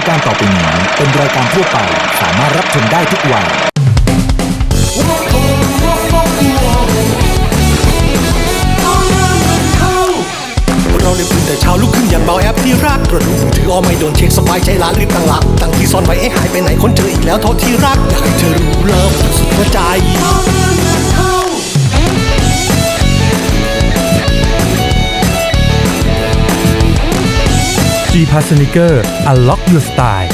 ายการต่อไปนี้เป็นรายการทั่วไปสามารถรับชมได้ทุกวัย เราเลยตื่นแต่เช้าลุกขึ้นอย่างเบาแอปที่รักตรวจดูมือถือเอาไม่โดนเช็คสบายใจล้านรีบตั้งหลักตั้งที่ซ่อนไว้ให้หายไปไหนคนเจออีกแล้วโทษที่รักอยากให้เธอรู้เลิฟสุดหัวใจ G p a s s n i c e r Unlock Your Style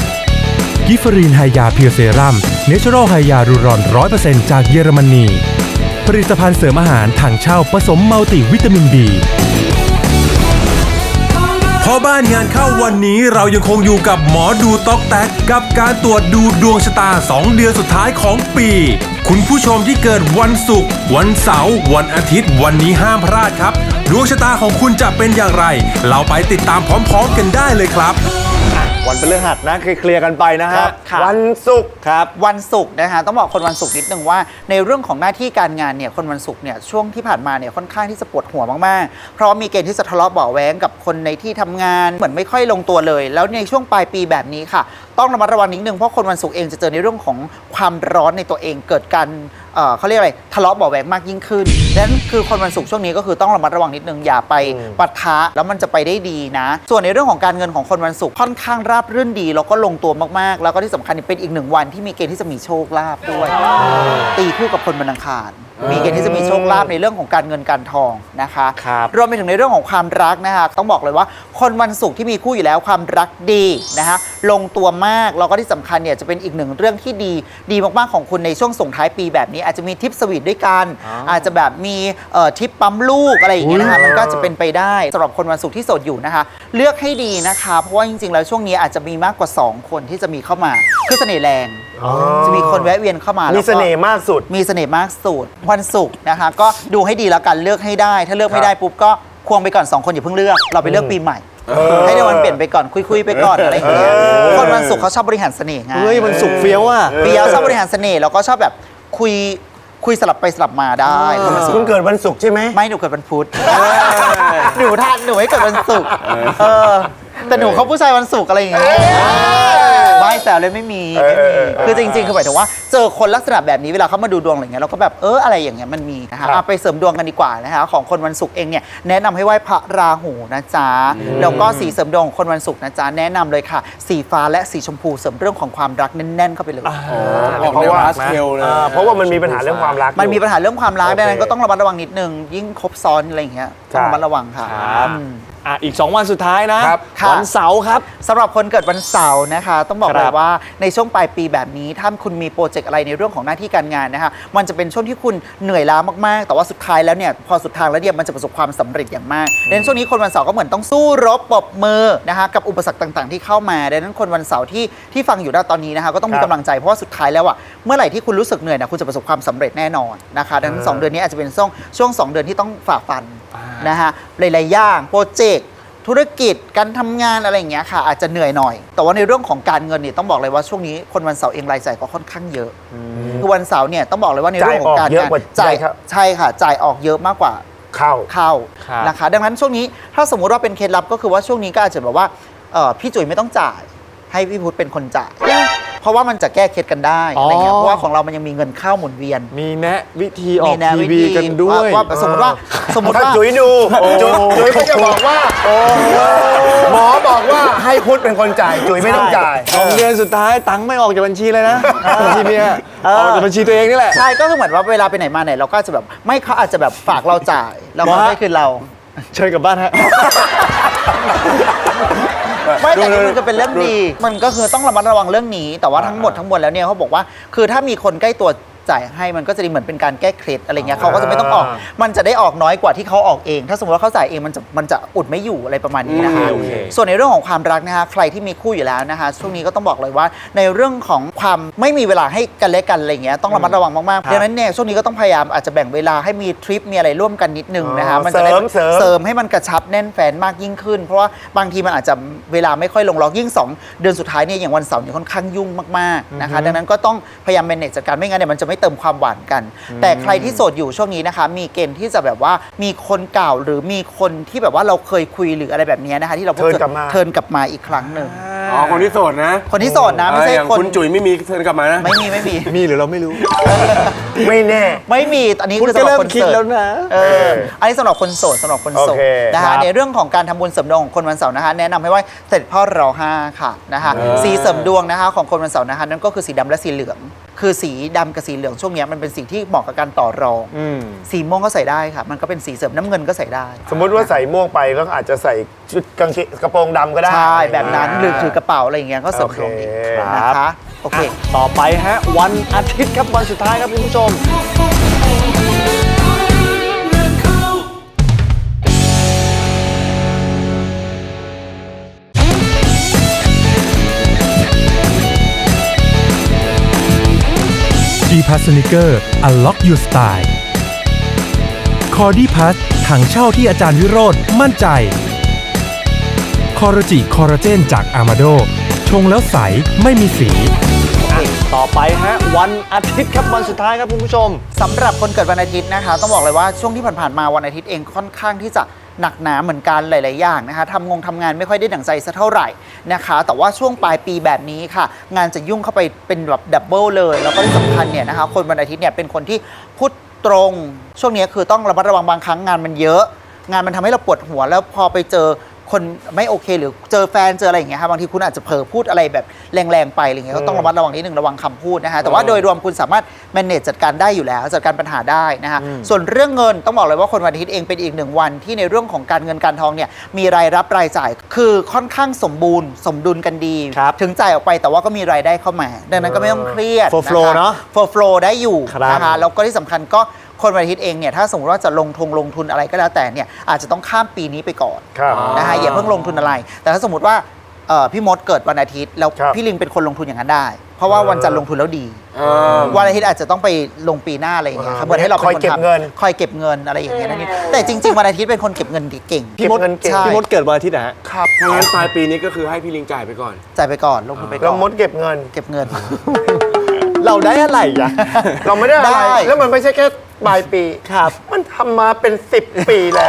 กิฟรีนไฮยาเพียเซรัมเนเชอรัลไฮยารูรอนร้อยเปอร์เซ็นต์จากเยอรมนี ผลิตภัณฑ์เสริมอาหารถังเช่าผสมมัลติวิตามิน B พอบ้านงานเข้าวันนี้เรายังคงอยู่กับหมอดูตอกแตกกับการตรวจดูดวงชะตา 2 เดือนสุดท้ายของปี คุณผู้ชมที่เกิดวันศุกร์วันเสาร์วันอาทิตย์ วันนี้ห้ามพลาดครับ ดวงชะตาของคุณจะเป็นอย่างไร เราไปติดตามพร้อมๆกันได้เลยครับ วันพฤหัสนะเคลียร์ๆกันไปนะฮะครับวันศุกร์ครับ วันศุกร์นะคะต้องบอกคนวันศุกร์นิดนึงว่า ในเรื่องของหน้าที่การงานเนี่ยคนวันศุกร์เนี่ยช่วงที่ผ่านมาเนี่ยค่อนข้างที่จะปวดหัวมากๆ เพราะมีเกณฑ์ที่จะทะเลาะเบาะแว้งกับคนในที่ทำงานเหมือนไม่ค่อยลงตัวเลย แล้วในช่วงปลายปีแบบนี้ค่ะ ต้องระมัดระวังนิดนึงเพราะคนวันศุกร์เองจะเจอในเรื่องของความร้อนในตัวเองเกิดการ เอ่อเขาเรียกอะไรทะเลาะเบาะแว้งมากยิ่งขึ้นดังนั้นคือคนวันศุกร์ช่วงนี้ก็คือต้องระมัดระวังนิดนึงอย่าไปปะทะแล้วมันจะไปได้ดีนะ ส่วนในเรื่องของการเงินของคนวันศุกร์ค่อนข้างราบรื่นดีแล้วก็ลงตัวมากๆ แล้วก็ที่สำคัญเป็นอีกหนึ่งวันที่มีเกณฑ์ที่จะมีโชคลาภด้วย ตีคู่กับคนวันอังคาร มีเกณฑ์ที่จะมีโชคลาภในเรื่องของการเงินการทองนะคะครับรวมไปถึงในเรื่องของความรักนะคะต้องบอกเลยว่า คนวันศุกร์ที่มีคู่อยู่แล้วความรักดีนะคะลงตัวมากแล้วก็ที่สำคัญเนี่ยจะเป็นอีกหนึ่งเรื่องที่ดีดีมากๆของคุณในช่วงส่งท้ายปีแบบนี้ อาจจะมีทริปสวีทด้วยกัน อาจจะแบบมีเอ่อทริปปั๊มลูกอะไรอย่างเงี้ยนะคะมันก็จะเป็นไปได้สำหรับคนวันศุกร์ที่โสดอยู่นะคะ เลือกให้ดีนะคะ เพราะว่าจริงๆแล้วช่วงนี้อาจจะมีมากกว่า 2 คนที่จะมีเข้ามาคือเสน่ห์แรงจะมีคนแวะเวียนเข้ามามีแล้วก็เสน่ห์มากสุด มีเสน่ห์มากสุดวันศุกร์นะคะ ก็ดูให้ดีแล้วกันเลือกให้ได้ ถ้าเลือกไม่ได้ปุ๊บก็ควงไปก่อน 2 คนอย่าเพิ่งเลือก เราไปเลือกปีใหม่ ให้ในวันเปลี่ยนไปก่อนคุยๆไปก่อนอะไรอย่างเงี้ยเออคนวันศุกร์เขาชอบบริหารเสน่ห์ไงเฮ้ยมันสุกร์เฟี้ยวอะปีแล้วชอบบริหารเสน่ห์แล้วก็ชอบแบบคุยคุยสลับไปสลับมาได้คนวันศุกคุณร์เกิดวันศุกร์ใช่ไหม ไม่หนูเกิดวันพุธหนูทันหนูไม่เกิดวันศุกร์เออแต่หนูเขาผู้ชายวันศุกร์อะไรอย่างเงี้ยไม่ แซวเลยไม่มีไม่มี คือจริงๆ คือหมายถึงว่าเจอคนลักษณะแบบนี้เวลาเขามาดูดวงอะไรเงี้ยเราก็แบบเอออะไรอย่างเงี้ยมันมีนะคะครับอะไปเสริมดวงกันดีกว่านะคะของคนวันศุกร์เองเนี่ยแนะนำให้ไหว้พระราหูนะจ๊ะแล้วก็สีเสริมดวงของคนวันศุกร์นะจ๊ะแนะนำเลยค่ะ สีฟ้าและสีชมพูเสริมเรื่องของความรักแน่นๆเข้าไปเลยเพราะว่าอ่าเพราะว่ามันมีปัญหาเรื่องความรักมันมีอยู่ปัญหาเรื่องความรักโอเคดังนั้นก็ต้องระมัดระวังนิดนึงยิ่งครบซ้อนอะไรอย่างเงี้ยต้องระมัดระวังค่ะครับ อืม อะอีก 2 วันสุดท้ายนะ ครับค่ะ วันเสาร์ครับ สำหรับคนเกิดวันเสาร์นะคะ ต้องบอกคเลรัยบว่าในช่วงปลายปีแบบนี้ ถ้าคุณมีโปรเจกต์อะไรในเรื่องของหน้าที่การงานนะคะ มันจะเป็นช่วงที่คุณเหนื่อยล้ามากๆ แต่ว่าสุดท้ายแล้วเนี่ยพอสุดทางแล้วเนี่ยมันจะประสบความสำเร็จอย่างมากดังนั้นช่วงนี้คนวันเสาร์ก็เหมือนต้องสู้รบปรบมือนะคะกับอุปสรรคต่างๆ ที่เข้ามาดังนั้นคนวันเสาร์ที่ที่ฟังอยู่ณตอนนี้นะคะก็ต้องมีครับกำลังใจเพราะว่าสุดท้ายแล้วอะเมื่อไหร่ที่คุณรู้สึกเหนื่อยนะคุณจะประสบความสำเร็จแน่นอนนะคะดังนั้นสองเดือนนี้อาจจะเป็นช่วงช่วงสองเดือนที่ต้องฝ่าฟันนะคะหลายๆอย่างโปรเจกต์ ธุรกิจการทำงานอะไรอย่างเงี้ยค่ะ อาจจะเหนื่อยหน่อย แต่ว่าในเรื่องของการเงินเนี่ยต้องบอกเลยว่าช่วงนี้คนวันเสาร์เองรายจ่ายก็ค่อนข้างเยอะคือวันเสาร์เนี่ยต้องบอกเลยว่าในเรื่องของการจ่ายออกเยอะกว่าจ่ายจ่ายครับใช่ค่ะ จ่ายออกเยอะมากกว่าเข้าเข้าครับนะคะ ดังนั้นช่วงนี้ถ้าสมมุติว่าเป็นเคล็ดลับก็คือว่าช่วงนี้ก็อาจจะแบบว่าเอ่อพี่จุ๋ยไม่ต้องจ่าย ให้พี่พุทธเป็นคนจ่ายเพราะว่ามันจะแก้เคล็ดกันได้อะไรเงี้ยอ๋อเพราะว่าของเรามันยังมีเงินเข้าหมุนเวียน มีแนะวิธีออกมีแนวทีวิวีธีกันด้วยว่าว่าสมมติว่าสมมติถ้าว่า จุ๋ยดูจุ๋ยจุ๋ยก็จะบอกว่าหมอบอกว่าให้พุทธเป็นคนจ่ายจุ๋ยไม่ต้องจ่าย สองเดือนสุดท้ายตังค์ไม่ออกจากบัญชีเลยนะบัญชีเมียออกจากบัญชีตัวเองนี่แหละ ใช่ก็คือเหมือนว่าเวลาไปไหนมาไหนเราก็อาจจะแบบไม่เขาอาจจะแบบฝากเราจ่ายแล้วเขาว่าไม่คืนเรา เชิญกลับบ้านฮะ ไม่แต่นี่มันจะเป็นเรื่องดี มันก็คือต้องระมัดระวังเรื่องนี้ แต่ว่าทั้งหมดทั้งมวลแล้วเนี่ยเขาบอกว่า คือถ้ามีคนใกล้ตัว จ่ายให้มันก็จะดีเหมือนเป็นการแก้เคล็ดอะไรเงี้ยเขาก็จะไม่ต้องออก มันจะได้ออกน้อยกว่าที่เขาออกเอง ถ้าสมมติว่าเขาจ่ายเองมันจะมันจะอุดไม่อยู่อะไรประมาณนี้นะคะโอเคส่วนในเรื่องของความรักนะคะใครที่มีคู่อยู่แล้วนะคะช่วงนี้ก็ต้องบอกเลยว่า ในเรื่องของความไม่มีเวลาให้กันและกันอะไรเงี้ยต้องระมัดระวังมากๆดังนั้นเนี่ยช่วงนี้ก็ต้องพยายามอาจจะแบ่งเวลาให้มีทริปมีอะไรร่วมกันนิดนึงนะคะอ๋อมันจะได้เสริมเสริมเสริมให้มันกระชับแน่นแฟนมากยิ่งขึ้น เพราะว่าบางทีมันอาจจะเวลาไม่ค่อยลงล็อกยิ่ง 2 เดือนสุดท้ายเนี่ยอย่างวันเสาร์เนี่ยค่อนข้างยุ่งมากๆนะคะดังนั้นก็ต้องพยายาม manage จัดการไม่งั้นเนี่ยมันจะไม่เติมความหวานกัน แต่ใครที่โสดอยู่ช่วงนี้นะคะ มีเกณฑ์ที่จะแบบว่ามีคนเก่าหรือมีคนที่แบบว่าเราเคยคุยหรืออะไรแบบเนี้ยนะคะ ที่เราพบเทิร์นกลับมาเทิร์นกลับมาอีกครั้งหนึ่งอ๋อคนที่โสดนะ คนที่โสดนะไม่ใช่เอออย่างคนคุณจุ๋ยไม่มีเชิญกลับมานะไม่มีไม่มีมีหรือเราไม่รู้ ไม่แน่ ไม่มีอันนี้คุณคือสำหรับก็เริ่มคนคิดโสดแล้วนะเอออันนี้สำหรับคนโสดสำหรับคนโสดโอเคนะครัคะบในเรื่องของการทำบุญเสริมดวงของคนวันเสาร์นะคะ แนะนำให้ไหว้เสด็จพ่อรอห้าค่ะนะคะสีเสริมดวงนะคะ ของคนวันเสาร์นะคะนั่นก็คือสีดำและสีเหลือง คือสีดำกับสีเหลืองช่วงเนี้ยมันเป็นสีที่เหมาะกับการต่อรอง อืม สีม่วงก็ใส่ได้ค่ะ มันก็เป็นสีเสริมน้ำเงินก็ใส่ได้สมมติว่าใส่ม่วงไปก็อาจจะใส่ชุดกางเกงกระโปรงดำก็ได้ ใช่แบบนั้นหรือถือกระเป๋าอะไรอย่างเงี้ยก็เสริมดวงดีโอเค นะคะ โอเค ต่อไปฮะ วันอาทิตย์ครับวันสุดท้ายครับคุณผู้ชม d p a s s n i c e r Unlock Your Style c o r d y Pass ถังเช่าที่อาจารย์วิโรธมั่นใจ คอร์จิคอร์เจนจากอามาโดชงแล้วใสไม่มีสี ต่อไปฮะวันอาทิตย์ครับวันสุดท้ายครับคุณผู้ชม สำหรับคนเกิดวันอาทิตย์นะคะ ต้องบอกเลยว่าช่วงที่ผ่านๆมาวันอาทิตย์เองค่อนข้างที่จะหนักหนาเหมือนกันหลาย ๆ อย่างนะคะทำงงทำงานไม่ค่อยได้ดั่งใจสักเท่าไหร่นะคะ แต่ว่าช่วงปลายปีแบบนี้ค่ะ งานจะยุ่งเข้าไปเป็นแบบดับเบิลเลย แล้วก็ที่สำคัญเนี่ยนะคะคนวันอาทิตย์เนี่ยเป็นคนที่พูดตรง ช่วงนี้คือต้องระมัดระวังบางครั้งงานมันเยอะ งานมันทำให้เราปวดหัวแล้วพอไปเจอ คนไม่โอเคหรือเจอแฟนเจออะไรอย่างเงี้ยครับบางทีคุณอาจจะเผลอพูดอะไรแบบแรงๆไปอะไรเงี้ยก็ต้องระมัดระวังนิดนึงระวังคำพูดนะคะแต่ว่าโดยรวมคุณสามารถ manage จัดการได้อยู่แล้ว จัดการปัญหาได้นะคะส่วนเรื่องเงินต้องบอกเลยว่าคนวันอาทิตย์เองเป็นอีกหนึ่งวันที่ในเรื่องของการเงินการทองเนี่ยมีรายรับรายจ่าย คือค่อนข้างสมบูรณ์ สมดุลกันดี ครับถึงจ่ายออกไปแต่ว่าก็มีรายได้เข้ามา ดังนั้นก็ไม่ต้องเครียด Flow flow เนอะ โฟล์โฟลได้อยู่ครับ นะคะแล้วก็ที่สำคัญก็ คนวันอาทิตย์เองเนี่ยถ้าสมมติว่าจะลงทุนลงทุนอะไรก็แล้วแต่เนี่ยอาจจะต้องข้ามปีนี้ไปก่อนครับ นะคะอย่าเพิ่งลงทุนอะไร แต่ถ้าสมมติว่าเอ่อพี่มดเกิดวันอาทิตย์แล้วครับ พี่ลิงเป็นคนลงทุนอย่างนั้นได้ เพราะว่าวันจันทร์ลงทุนแล้วดีวันอาทิตย์อาจจะต้องไปลงปีหน้าอะไรอย่างเงี้ยครับเหมือนให้เราป็นคอยเก็บทำเงิน คอยเก็บเงินอะไรอย่างเงี้ยนั่นเองแต่จริง ๆ วันอาทิตย์เป็นคนเก็บเงินเก่งพี่มดเก็บเงินเก่งใช่พี่มดเกิดวันอาทิตย์นะฮะ ครับถ้างั้นปลายปีนี้ก็คือให้พี่ลิงจ่ายไปก่อน จ่ายไปก่อนลงทุนไปก่เราอนมดเก็บเงิน เก็บเงิน เราได้อะไรอะ เราไม่ได้อะไร ได้ แล้วมันไม่ใช่แค่ปลายปี ครับ มันทำมาเป็น 10 ปีแล้ว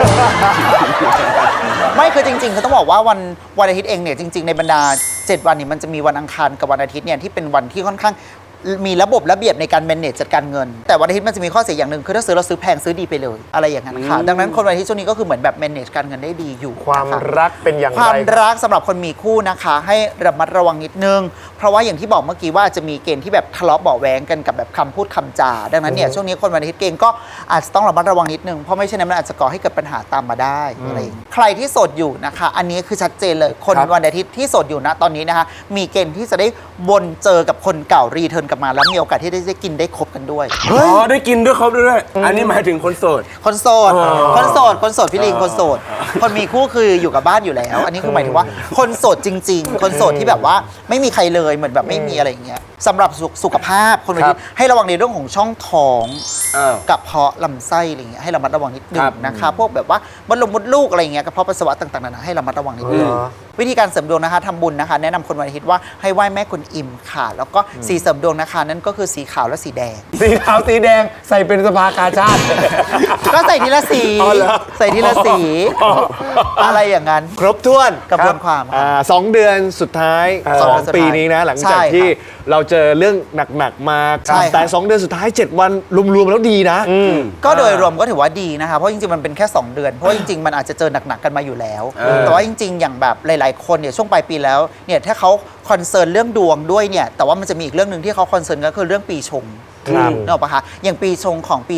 ไม่คือจริงๆคือต้องบอกว่าวันวันอาทิตย์เองเนี่ยจริง ๆ ในบรรดา 7 วันนี้มันจะมีวันอังคารกับวันอาทิตย์เนี่ยที่เป็นวันที่ค่อนข้าง มีระบบระเบียบในการ manage จัดการเงิน แต่วันอาทิตย์มันจะมีข้อเสียอย่างหนึ่งคือถ้าซื้อเราซื้อแพงซื้อดีไปเลย อะไรอย่างนั้นค่ะ ดังนั้นคนวันอาทิตย์ช่วงนี้ก็คือเหมือนแบบ manage การเงินได้ดีอยู่ความนะคะรักเป็นอย่างความไรรักสำหรับคนมีคู่นะคะ ให้ระมัดระวังนิดนึง เพราะว่าอย่างที่บอกเมื่อกี้ว่าจะมีเกณฑ์ที่แบบทะเลาะเบาะแว้งกันกับแบบคำพูดคำจา ดังนั้นเนี่ยช่วงนี้คนวันอาทิตย์เกณฑ์ก็อาจจะต้องระมัดระวังนิดนึง เพราะไม่เช่นนั้นมันอาจจะก่อให้เกิดปัญหาตามมาได้อะไรอย่างเงี้ยใครที่โสดอยู่นะคะ อันนี้คือชัดเจนเลยคนครับวันอาทิตย์ที่โสดอยู่นะตอนนี้นะคะมีเกณฑ์ที่จะได้วนเจอกับคนเก่ารีเทิร์นกลับมาแล้วมีโอกาสที่ได้กินได้คบกันด้วย อ๋อได้กินด้วยครบด้วย อันนี้หมายถึงคนโสด คนโสดคนโสด คนโสดพี่ลิง คนโสด คนมีคู่คืออยู่กับบ้านอยู่แล้ว อันนี้คือหมายถึงว่า คนโสดจริง ๆ คนโสดที่แบบว่าไม่มีใครเลยเหมือนแบบไม่มีอะไรอย่างเงี้ยสำหรับสุขสุขภาพคนวันครันี้บให้ระวังในเรื่องของช่องท้อง อ้าว กระเพาะลำไส้อะไรเงี้ยให้ระมัดระวังนิดนึครังบนะคะพวกแบบว่ามดลงมดลูกอะไรเงี้ยกระเพาะปัสสาวะต่างๆนานาให้ระมัดระวังนิดนึงเหรอ วิธีการเสริมดวงนะคะทำบุญนะคะ แนะนำคนวันอาทิตย์ว่าให้ไหว้แม่กุนอิมค่ะ แล้วก็สีเสริมดวงนะคะ นั่นก็คือสีขาวและสีแดง สีขาวสีแดงใส่เป็นสภากาชาติ ก็ใส่ทีละสีอ๋อเหรอ ใส่ทีละสี อะไรอย่างนั้น ครบถ้วนกระบวนความอ่าสองเดือนสุดท้ายสขององเดือนสุดท้ายปีนี้นะ หลังใช่จากครับ ที่เราเจอเรื่องหนักๆมาใช่ครับ แต่ 2 เดือนสุดท้าย 7 วันรวมๆแล้วดีนะ ก็โดยรวมก็ถือว่าดีนะคะ เพราะจริงๆ มันเป็นแค่ 2 เดือน เพราะว่าจริงๆ มันอาจจะเจอหนักๆ กันมาอยู่แล้วแต่ว่าจริงๆ อย่างแบบหลายๆ คนเนี่ยช่วงปลายปีแล้วเนี่ยถ้าเขาคอนเซิร์นเรื่องดวงด้วยเนี่ยแต่ว่ามันจะมีอีกเรื่องหนึ่งที่เขาคอนเซิร์นก็คือเรื่องปีชงครับนึกออกปะคะอย่างปีชงของปี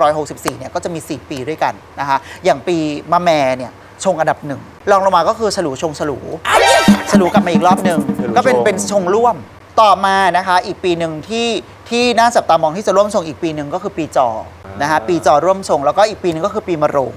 2564 เนี่ยก็จะมี 4 ปีด้วยกันนะคะอย่างปีมะแม่เนี่ยชงอันดับหนึ่งรองลงมาก็คือฉลูชงฉลูฉลูกลับมาอีกรอบหนึ่งฉลูก็เป็นชง เป็นชงร่วม ต่อมานะคะอีกปีหนึ่งที่ที่น่าจับตามองที่จะร่วมชงอีกปีหนึ่งก็คือปีจอนะคะปีจอร่วมชงแล้วก็อีกปีหนึ่งก็คือปีมะโรง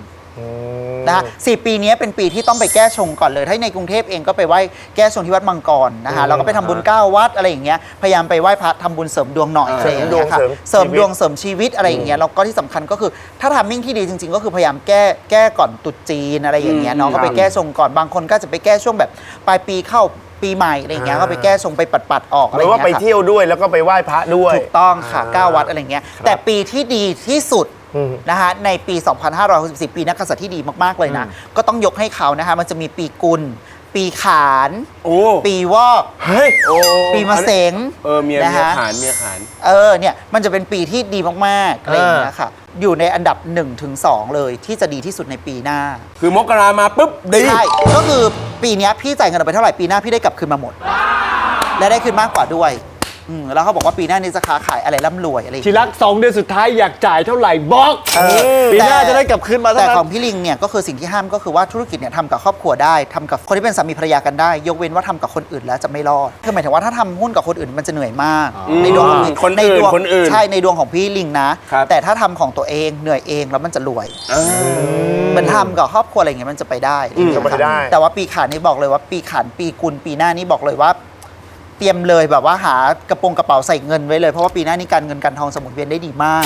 นะคะสี่ปีนี้เป็นปีที่ต้องไปแก้ชงก่อนเลย ถ้าในกรุงเทพเองก็ไปไหว้แก้ชงที่วัดมังกรนะคะแล้วก็ไปทำบุญเก้าวัดอะไรอย่างเงี้ยพยายามไปไหว้พระทำบุญเสริมดวงหน่อยอะไรอย่างเงี้ยค่ะเสริมเสริมชีวิตดวงเสริมชีวิตอะไรอย่างเงี้ยแล้วก็ที่สำคัญก็คือถ้าทำมิ่งที่ดีจริง ๆ ก็คือพยายามแก้แก้ก่อนตรุษจีนอะไรอย่างเงี้ยเนาะก็ไปแก้ชงก่อนบางคนก็จะไปแก้ช่วงแบบปลายปีเข้า ปีใหม่อะไรอย่างเงี้ยก็ไปแก้ชงไปปัดๆออกหอะไรอรือย่างว่าเงี้ยไปค่ะ เที่ยวด้วยแล้วก็ไปไหว้พระด้วย ถูกต้องค่ะ9วัดอะไรเงี้ยแต่ปีที่ดีที่สุดอืมนะคะในปี 2564 ปีนักกษัตริย์ที่ดีมาก ๆ เลยนะก็ต้องยกให้เขานะคะ มันจะมีปีกุล ปีขาน โอ้ปีวอก เฮ้ยโอ้ปีมะเสงเออเมียนะเมียฮะขานเมียขาน เออเนี่ยมันจะเป็นปีที่ดีมากๆอะไรอย่างเงี้ยค่ะ อยู่ในอันดับ1ถึง2เลยที่จะดีที่สุดในปีหน้า คือมกรามาปุ๊บดี ใช่ ก็คือ ปีเนี้ยพี่จ่ายเงินออกไปเท่าไหร่ปีหน้าพี่ได้กลับคืนมาหมด และได้คืนมากกว่าด้วย อืมแล้วเขาบอกว่าปีหน้านี้จะค้าขายอะไรร่ำรวยอะไรอย่างทีเงี้ย รักสองเดือนสุดท้ายอยากจ่ายเท่าไหร่บอกเออปีหน้าแต่ จะได้กลับคืนมาเท่าแต่นั้ของนพี่ลิงเนี่ยก็คือสิ่งที่ห้ามก็คือว่าธุรกิจเนี่ยทำกับครอบครัวได้ทำกับคนที่เป็นสามีภรรยากันได้ ยกเว้นว่าทำกับคนอื่นแล้วจะไม่รอดคือหมายถึงว่าถ้าทำหุ้นกับคนอื่นมันจะเหนื่อยมากอืมในดวงของพี่คนในอื่นดวงคนอื่นใช่ในดวงของพี่ลิงนะ ครับ แต่ถ้าทำของตัวเองเหนื่อยเองแล้วมันจะรวยอ่าเหมือนทำกับครอบครัวอะไรอย่างเงี้ยมันจะไปได้อืมจะไปได้ แต่ว่าปีขานนี่บอกเลยว่าปีขานปีกุลปีหน้านี่บอกเลยว่า เตรียมเลยแบบว่าหากระโปรงกระเป๋าใส่เงินไว้เลย เพราะว่าปีหน้านี้การเงินการทองสมุนเวียนได้ดีมาก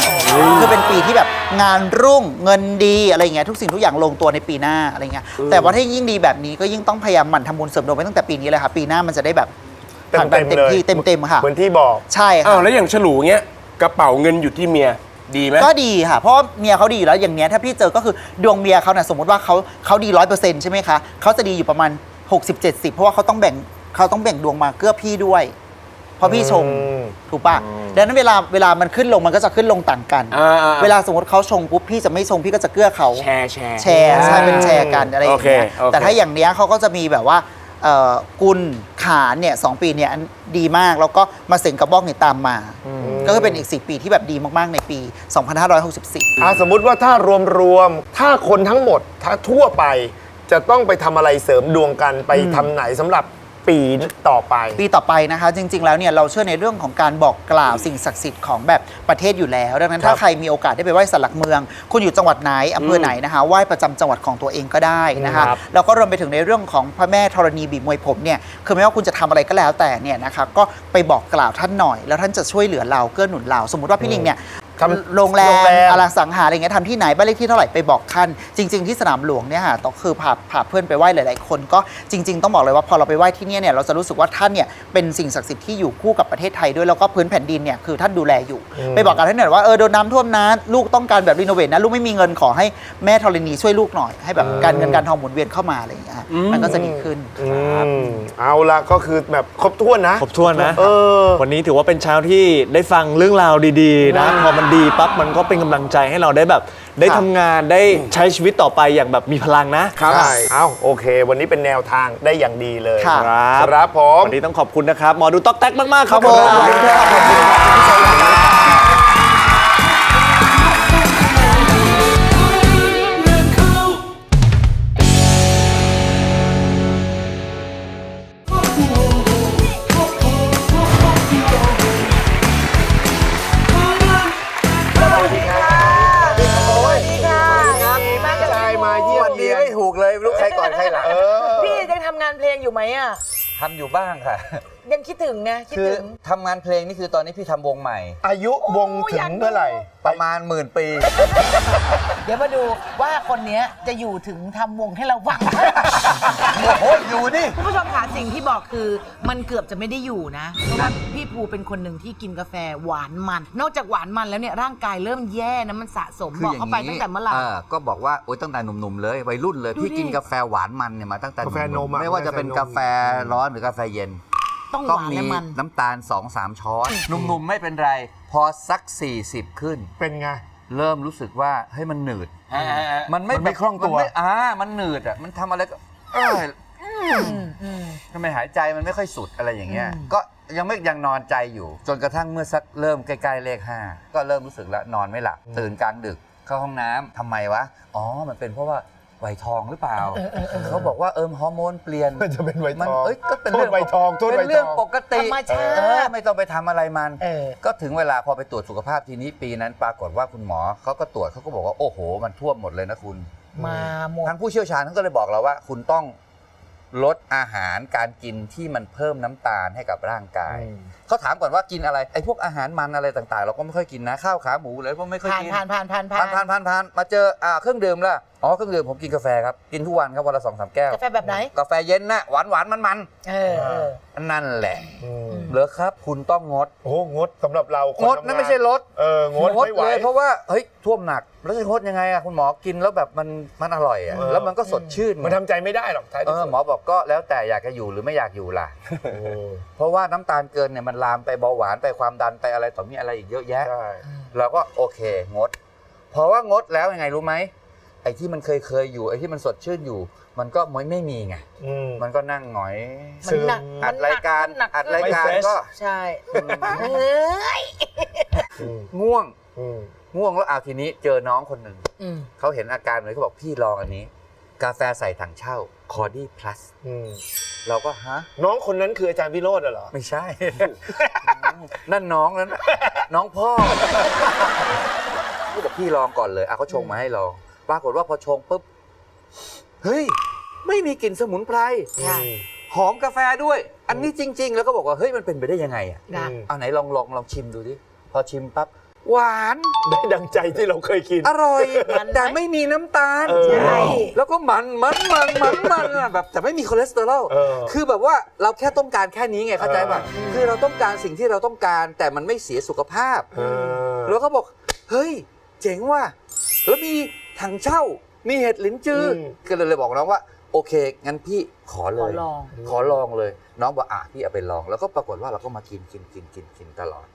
คือเป็นปีที่แบบงานรุ่งเงินดีอะไรอย่างเงี้ยทุกสิ่งทุกอย่างลงตัวในปีหน้าอะไรเงี้ยแต่ว่าถ้ายิ่งดีแบบนี้ก็ยิ่งต้องพยายามหมั่นทำบุญเสริมดวงไปตั้งแต่ปีนี้เลยค่ะปีหน้ามันจะได้แบบเต็มผลักดันเต็มเลย ที่เต็มเต็มๆค่ะ เหมือนที่บอก ใช่อ้าค่ะวแล้วอย่างฉลูเงี้ยกระเป๋าเงินอยู่ที่เมียดีไหม ก็ดีค่ะ เพราะว่าเมียเขาดีอยู่แล้วอย่างเนี้ยถ้าพี่เจอก็คือดวงเมียเขาเนี่ยสมมติว่าเขาเขาดีร้อยเปอร์เซ็นต์ใช่ไหมคะเขาจะดีอยู่ประมาณ 60-70 เพราะว่าเขาต้องแบ่ง เขาต้องแบ่งดวงมาเกื้อพี่ด้วย เพราะพี่ชงอืมถูกปะดังนั้นเวลาเวลามันขึ้นลงมันก็จะขึ้นลงต่างกัน อ่าอ่า เวลาสมมติเขาชงปุ๊บพี่จะไม่ชงพี่ก็จะเกื้อเขา แชร์แชร์ แชร์ใช่เป็นแชร์กันอะไรอย่างเงี้ยโอเคโอเคแต่ถ้าอย่างเนี้ยเขาก็จะมีแบบว่าเอ่อกุลขานเนี่ยสองปีเนี่ยอันดีมาก แล้วก็มาเสงกับบอกเนี่ยตามมา ก็คือเป็นอีก 4 ปีที่แบบดีมากๆในปี 2564 อะสมมุติว่าถ้ารวมรวมๆถ้าคนทั้งหมดถ้าทั่วไปจะต้องไปทำอะไรเสริมดวงกันไปทำไหนสำหรับ ปีต่อไป ปีต่อไปนะคะ จริง ๆ แล้วเนี่ยเราเชื่อในเรื่องของการบอกกล่าวสิ่งศักดิ์สิทธิ์ของแบบประเทศอยู่แล้ว ดังนั้นครับถ้าใครมีโอกาสได้ไปไหว้สันหลักเมือง คุณอยู่จังหวัดไหนอำเภอไหนนะคะไหว้ประจำจังหวัดของตัวเองก็ได้นะคะครับ แล้วก็รวมไปถึงในเรื่องของพระแม่ธรณีบีบมวยผมเนี่ยคือไม่ว่าคุณจะทำอะไรก็แล้วแต่เนี่ยนะคะก็ไปบอกกล่าวท่านหน่อย แล้วท่านจะช่วยเหลือเราเกื้อหนุนเรา สมมติว่าพี่ลิงเนี่ย ทำโรงแรโรมงแรม อลสังหาอะไรเงี้ยทำที่ไหนบ้านเลขที่เท่าไหร่ไปบอกท่านจริง ๆที่สนามหลวงเนี่ยค่ะต้องคือพาพาเพื่อนไปไหว้หลาย ๆ คน ก็จริง ๆ ต้องบอกเลยว่าพอเราไปไหว้ที่เนี่ยเนี่ยเราจะรู้สึกว่าท่านเนี่ยเป็นสิ่งศักดิ์สิทธิ์ที่อยู่คู่กับประเทศไทยด้วยแล้วก็พื้นแผ่นดินเนี่ยคือท่านดูแลอยู่ ไปบอกกับท่านหน่อยว่าเออโดนน้ำท่วมนะลูกต้องการแบบรีโนเวทนะลูกไม่มีเงินขอให้แม่ธรณีช่วยลูกหน่อยให้แบบการเงินการทองหมุนเวียนเข้ามาอะไรอย่างเงี้ยค่ะมันก็จะดีขึ้น อืมเอาละก็คือแบบครบถ้วนนะ ครบถ้วนนะ เออ วันนี้ถือว่าเป็นเช้าที่ได้ฟังเรื่องราวดีๆนะ พอมันดีปั๊บมันก็เป็นกำลังใจให้เราได้แบบ ได้ทำงานได้ใช้ชีวิตต่อไปอย่างแบบมีพลังนะใช่ เอาโอเค วันนี้เป็นแนวทางได้อย่างดีเลยค่ะ ครับครับผม วันนี้ต้องขอบคุณนะครับหมอดูต๊อกแต๊กมากๆครับครับผม ขอบคุณครับ ทำอยู่บ้างค่ะ ยังคิดถึงไงคิดคือถึง ทำงานเพลงนี่คือตอนนี้พี่ทำวงใหม่ อายุวงถึงเมื่อไหร่ ประมาณหมื่นปี เดี๋ยวมาดูว่าคนเนี้ยจะอยู่ถึงทำวงให้เราฟัง โอ้ยอยู่ดิคุณผู้ชมค่ะสิ่งที่บอกคือมันเกือบจะไม่ได้อยู่นะเพราะว่าพี่ภูเป็นคนหนึ่งที่กินกาแฟหวานมัน นอกจากหวานมันแล้วเนี่ยร่างกายเริ่มแย่นะมันสะสมคือบอกอย่างเข้าไปตั้งแต่เมื่อไหร่ก็บอกว่าโอ๊ยตั้งแต่หนุ่มๆเลยวัยรุ่นเลยดูพี่ดิกินกาแฟหวานมันเนี่ยมาตั้งแต่กาแฟนมอะไม่ว่าจะเป็นกาแฟร้อนหรือกาแฟเย็น ต้องหก็วานมีและมัน น้ำตาล 2-3 ช้อน หนุ่มๆ ไม่เป็นไร พอสัก 40 ขึ้น เป็นไง เริ่มรู้สึกว่าเฮ้ยมันหนืดมันไม่มันไม่แบบคล่องตัว มันไม่อ่ามันหนืดอะ มันทำอะไรก็เอ้ยทำไมหายใจมันไม่ค่อยสุดอะไรอย่างเงี้ยก็ยังไม่ยังนอนใจอยู่ จนกระทั่งเมื่อสักเริ่มใกล้ๆเลข5ก็เริ่มรู้สึกแล้วนอนไม่หลับตื่นกลางดึกเข้าห้องน้ำทำไมวะ อ๋อ มันเป็นเพราะว่า วัยทองหรือเปล่าเขาบอกว่าเอิมฮอร์โมนเปลี่ยนมันจะเป็นวัยมันทองเอ้ยก็เป็นโทษเรื่องวัยทองโทษเป็นเรื่องวัยทองปกติธรรมชาติเออไม่ต้องไปทำอะไรมันเออก็ถึงเวลาพอไปตรวจสุขภาพทีนี้ปีนั้น ปรากฏว่าคุณหมอเขาก็ตรวจเขาก็บอกว่าโอ้โห มันท่วมหมดเลยนะคุณมาหมดทางผู้เชี่ยวชาญเขาก็เลยบอกเราว่า คุณต้องลดอาหารการกินที่มันเพิ่มน้ำตาลให้กับร่างกาย เขาถามก่อนว่ากินอะไรไอ้พวกอาหารมันอะไรต่างๆ เราก็ไม่ค่อยกินนะ ข้าวขาหมูอะไรพวกไม่ค่อยผ่านกินผ่านผ่านผ่านผ่านผ่านผ่านผ่านมาเจออ่าเครื่องดื่มละ อ๋อเครื่องดื่มผมกินกาแฟครับ กินทุกวันครับวันละสองสามแก้ว กาแฟแบบไหน กาแฟเย็นนะหวานหวานมันมันเออเออ ๆนั่นแหละเหรอครับ คุณต้องงด โอ้งดสำหรับเราคนงดทำานั่นไม่ใช่ลดเอองดไม่ไหว เลยเพราะว่าเฮ้ยท่วมหนัก แล้วจะงดยังไงอะคุณหมอกินแล้วแบบมันมันอร่อยอะเออ แล้วมันก็สดชื่นไงมันทำใจไม่ได้หรอกท้ายเอที่อสุดหมอบอกก็แล้วแต่อยากจะอยู่หรือไม่อยากอยู่ล่ะ โอ้เพราะว่าน้ำตาลเกินเนี่ยมันลามไปเบาหวานไปความดันไปอะไรต่อมีอะไรอีกเยอะแยะ ใช่เราก็โอเคงด เพราะว่างดแล้วยังไงรู้ไหม ไอ้ที่มันเคยเคยอยู่ไอ้ที่มันสดชื่นอยู่ มันก็ไม่ไม่มีไงอืม มันก็นั่งหงอย มันหนักอัดรายการมันหนักอัดรายการไม่ fresh ก็ใช่เอ้ยง่วงอืมง่วงแล้วเอาทีนี้เจอน้องคนหนึ่งอืมเขาเห็นอาการเลยเขาบอกพี่ลองอันนี้ กาแฟใส่ถังเช่าคอดี้พลัสอืมเราก็ฮะ น้องคนนั้นคืออาจารย์วิโรจน์เหรอ ไม่ใช่ นั่นน้องนั้นน่ะน้องพ่อพี่บอกพี่ลองก่อนเลยอะเขาชงมาให้ลอง ปรากฏว่าพอชงปุ๊บ เฮ้ย ไม่มีกลิ่นสมุนไพร ค่ะ หอมกาแฟด้วย อันนี้จริง ๆ แล้วก็บอกว่า เฮ้ย มันเป็นไปได้ยังไงอะ นะเอาไหนลองลองลองชิมดูดิ พอชิมปั๊บ หวาน ได้ดังใจที่เราเคยกิน อร่อย มันไหมแต่ไม่มีน้ำตาล เออใช่ แล้วก็มันมันมันมันมันอะแบบแต่ไม่มีคอเลสเตอรอล เออ คือแบบว่าเราแค่ต้องการแค่นี้ไงเข้าใจป่ะ เออ คือเราต้องการสิ่งที่เราต้องการ แต่มันไม่เสียสุขภาพ เออ แล้วก็บอก เฮ้ย เจ๋งว่ะ แล้วมี ถังเช่า มีเห็ดลิ้นจืออม ก็เลยเลยบอกน้องว่าโอเค งั้นพี่ขอเลขอย ลอง ขอลองเลย น้องบอกอะพี่เอาไปลองแล้วก็ปรากฏว่าเราก็มากินกินกินกินกินตลอด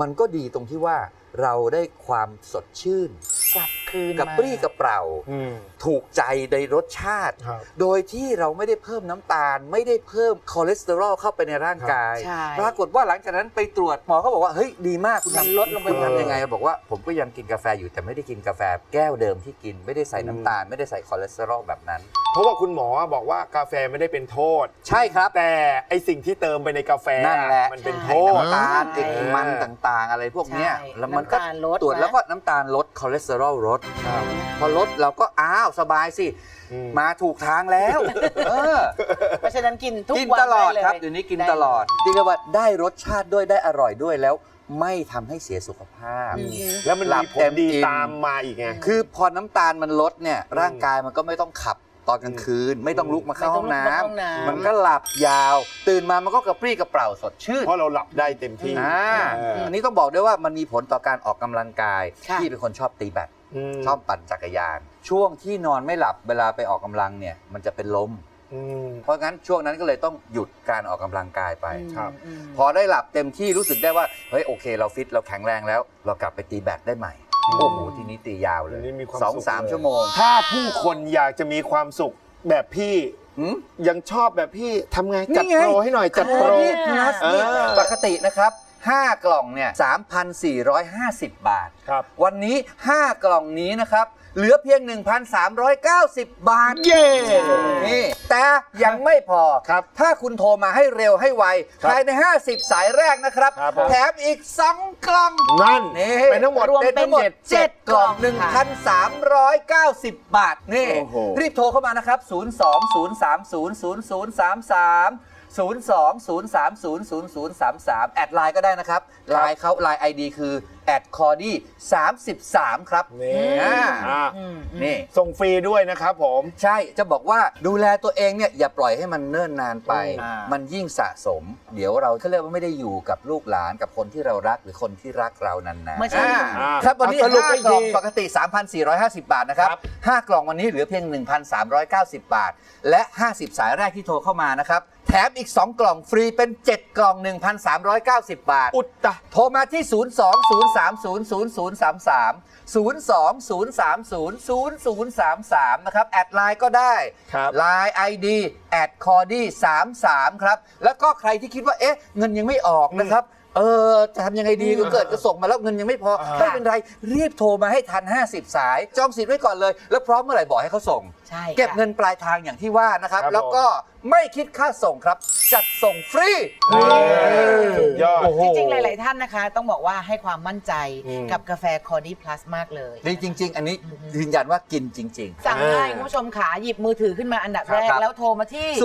มันก็ดีตรงที่ว่าเราได้ความสดชื่น กลับคืนกับมาปรี้กับเปร่า อืม ถูกใจในรสชาติ ครับ โดยที่เราไม่ได้เพิ่มน้ำตาล ไม่ได้เพิ่มคอเลสเตอรอลเข้าไปในร่างกาย ใช่ ปรากฏว่าหลังจากนั้นไปตรวจหมอเขาบอกว่า เฮ้ย ดีมากคุณมันทำลดลงไปคุณหมดทำยังไงบอกว่าผมก็ยังกินกาแฟอยู่แต่ไม่ได้กินกาแฟแก้วเดิมที่กิน ไม่ได้ใส่น้ำตาล ไม่ได้ใส่คอเลสเตอรอลแบบนั้น เพราะว่าคุณหมอบอกว่ากาแฟไม่ได้เป็นโทษ ใช่ครับ แต่ไอสิ่งที่เติมไปในกาแฟนั่นแหละมันเป็นใช่โทษน้ำตาลใช่ไอ้มันต่างๆ อะไรพวกเนี้ยใช่ แล้วมันก็น้ำตาลลดตรวจนะ แล้วก็น้ำตาลลดคอเลสเตอรอลลดครับพอลดเราก็อ้าวสบายสิ อืม มาถูกทางแล้ว เออ เพราะฉะนั้นกินทุกกินวันตลอดไเยครับเดี๋ยวนี้กินไตลอดเรียกได้ว่าได้รสชาติด้วยได้อร่อยด้วยแล้วไม่ทำให้เสียสุขภาพ อืมแล้วมันหลัมีบผเต็ลมดีอิ่ม ตามมาอีกไง คือพอน้ำตาลมันลดเนี่ยร่างกายมันก็ไม่ต้องขับ ตอนกลางคืน ไม่ต้องลุกมาเข้าห้องน้ไม่ต้องลุกมาเข้าห้องน้ำำมันก็หลับยาว ตื่นมามันก็กระปรี้กระเปร่าสดชื่น เพราะเราหลับได้เต็มที่อ่าเอออันนี้ต้องบอกด้วยว่ามันมีผลต่อการออกกำลังกาย ค่ะ ที่เป็นคนชอบตีแบด มชอบปั่นจักรยาน ช่วงที่นอนไม่หลับเวลาไปออกกำลังเนี่ย มันจะเป็นลม อืม เพราะงั้นช่วงนั้นก็เลยต้องหยุดการออกกำลังกายไป ครับอืมพอได้หลับเต็มที่รู้สึกได้ว่า เฮ้ยโอเค เราฟิตเราแข็งแรงแล้ว เรากลับไปตีแบดได้ใหม่ โอ้โหทีนี้ตียาวเลยทีนี้มีความสองสุขสามเลย ชั่วโมง ถ้าผู้คนอยากจะมีความสุขแบบพี่หืมยังชอบแบบพี่ทำไงนี่จัดไง โปรให้หน่อยจัดโปร นี่ plus นี่เออ ปกตินะครับ 5 กล่องเนี่ย 3,450 บาท ครับ วันนี้ 5 กล่องนี้นะครับ เหลือเพียง 1,390 บาท เย้นี่ แต่ยังไม่พอ ครับถ้าคุณโทรมาให้เร็วให้ไว ครับภายใน 50 สายแรกนะครับ ครับผม แถมอีก 2 กล่อง นั่นนี่เป็นทั้งหมด รวมเป็นทั้งหมดเจ็ด7กล่องกล่อง ค่ะ 1,390 บาท นี่ โอ้โห รีบโทรเข้ามานะครับ 02-030-0033 02-030-0033 แอดไลน์ก็ได้นะครับไลน์เขาไลน์ ID คือ แอดคอดี้33 ครับนี่อ่าอะนี่ ส่งฟรีด้วยนะครับผม ใช่จะบอกว่าดูแลตัวเองเนี่ยอย่าปล่อยให้มันเนิ่นนานไป อ่ามั มันยิ่งสะสม เดี๋ยวเราเขาเรียกว่าไม่ได้อยู่กับลูกหลานกับคนที่เรารักหรือคนที่รักเรานานๆไม่ใช่อ่าอ่า ครับวันนี้เอาสรุปห้าอีกกล่องที ปกติ 3,450 บาทนะครับครับ ห้ากล่องวันนี้เหลือเพียง 1,390 บาาทและ 50 สายแรกที่โทรเข้ามานะครับ แถมอีก 2 กล่องฟรีเป็น 7 กล่อง 1,390 บาท อุตตะ โทรมาที่ 020300033 020300033 นะครับ แอดไลน์ก็ได้ครับไลน์ ID แอดคอดี้33 ครับ แล้วก็ใครที่คิดว่า เอ๊ะ เงินยังไม่ออกนะครับ เออ จะทำยังไงดีก็เกิดก็ส่งมาแล้วเงินยังไม่พออ่าไม่เป็นไร รีบโทรมาให้ทัน 50 สาย จองสิทธิ์ไว้ก่อนเลย แล้วพร้อมเมื่อไหร่บอกให้เขาส่ง ใช่เก็บค่ะเงินปลายทางอย่างที่ว่านะครับ ครับแล้วก็ไม่คิดค่าส่งครับ จัดส่งฟรี สุดยอด จริงๆ หลาย ๆ ท่านนะคะ ต้องบอกว่าให้ความมั่นใจอืมกับกาแฟคอร์ดี้พลัสมากเลยดีจริง ๆ อันนี้ยืนยันว่ากินจริง ๆ สั่งง่ายคุณผู้ชมขาหยิบมือถือขึ้นมาอันดับแรก ครับ แล้วโทรมาที่ 02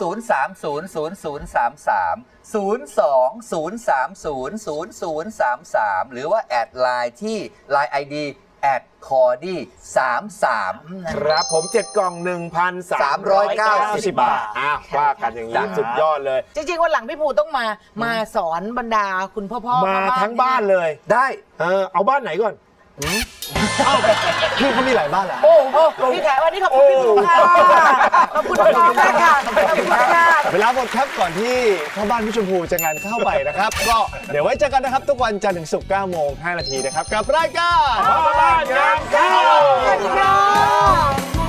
030 0033 02 030 0033 หรือว่า แอดไลน์ที่ Line ID at c o r d y 33 ครับผมเจ็ดกล่อง 1,390 บาทอ้าวว่ากันอย่างนี้จ้ะสุดยอดเลย จริงๆวันหลังพี่ภูต้องมามาสอนบรรดาคุณพ่อพ่อมาพ่อทั้งบ้านเลย ได้ เออเอาบ้านไหนก่อน พี่เขามีหลายบ้านแหละโอ้โหพี่ขายวันนี้ขอบคุณพี่ภูค่ะขอบคุณน้องๆมากค่ะขอบคุณค่ะเวลาหมดครับก่อนที่พ่อบ้านพี่ชมพูจะงานเข้าไปนะครับ ก็เดี๋ยวไว้เจอกันนะครับ ทุกวันจันทร์ถึงศุกร์9โมง5นาทีนะครับ กับรายการพ่อบ้านงานเข้า